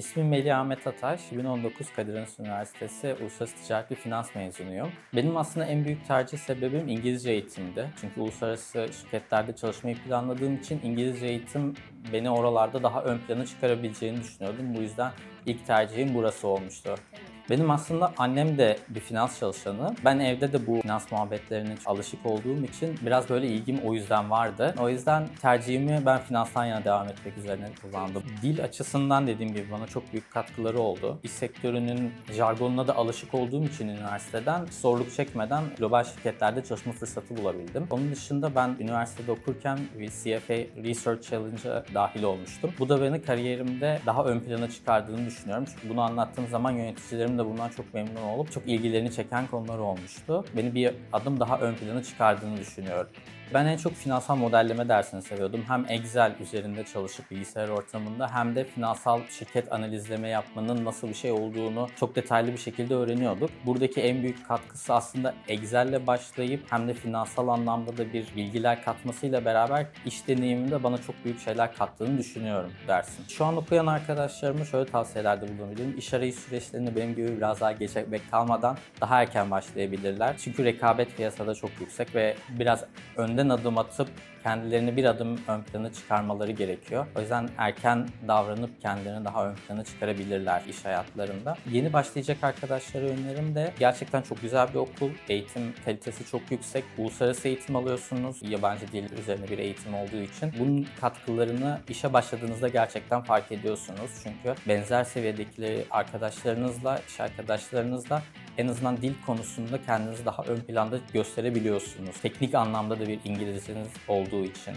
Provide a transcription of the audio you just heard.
İsmim Melih Ahmet Ataş. 2019 Kadir Has Üniversitesi Uluslararası Ticaret ve Finans mezunuyum. Benim aslında en büyük tercih sebebim İngilizce eğitimdi. Çünkü uluslararası şirketlerde çalışmayı planladığım için İngilizce eğitim beni oralarda daha ön plana çıkarabileceğini düşünüyordum. Bu yüzden ilk tercihim burası olmuştu. Benim aslında annem de bir finans çalışanı. Ben evde de bu finans muhabbetlerine alışık olduğum için biraz böyle ilgim o yüzden vardı. O yüzden tercihimi ben finanstan yana devam etmek üzerine kullandım. Dil açısından dediğim gibi bana çok büyük katkıları oldu. İş sektörünün jargonuna da alışık olduğum için üniversiteden zorluk çekmeden global şirketlerde çalışma fırsatı bulabildim. Onun dışında ben üniversitede okurken CFA Research Challenge'a dahil olmuştum. Bu da beni kariyerimde daha ön plana çıkardığını düşünüyorum. Çünkü bunu anlattığım zaman yöneticilerim de bundan çok memnun olup çok ilgilerini çeken konular olmuştu. Beni bir adım daha ön plana çıkardığını düşünüyorum. Ben en çok finansal modelleme dersini seviyordum. Hem Excel üzerinde çalışıp bilgisayar ortamında hem de finansal şirket analizleme yapmanın nasıl bir şey olduğunu çok detaylı bir şekilde öğreniyorduk. Buradaki en büyük katkısı aslında Excel'le başlayıp hem de finansal anlamda da bir bilgiler katmasıyla beraber iş deneyimimde bana çok büyük şeyler kattığını düşünüyorum dersin. Şu an okuyan arkadaşlarıma şöyle tavsiyelerde bulunabilirim. İş arayış süreçlerini benim gibi biraz daha geç kalmadan daha erken başlayabilirler. Çünkü rekabet piyasada çok yüksek ve biraz önde önden adım atıp kendilerini bir adım ön plana çıkarmaları gerekiyor. O yüzden erken davranıp kendilerini daha ön plana çıkarabilirler iş hayatlarında. Yeni başlayacak arkadaşlara önerim de gerçekten çok güzel bir okul. Eğitim kalitesi çok yüksek. Uluslararası eğitim alıyorsunuz. Yabancı dil üzerine bir eğitim olduğu için. Bunun katkılarını işe başladığınızda gerçekten fark ediyorsunuz. Çünkü benzer seviyedekileri arkadaşlarınızla, iş arkadaşlarınızla en azından dil konusunda kendinizi daha ön planda gösterebiliyorsunuz. Teknik anlamda da bir İngilizceniz olduğu için.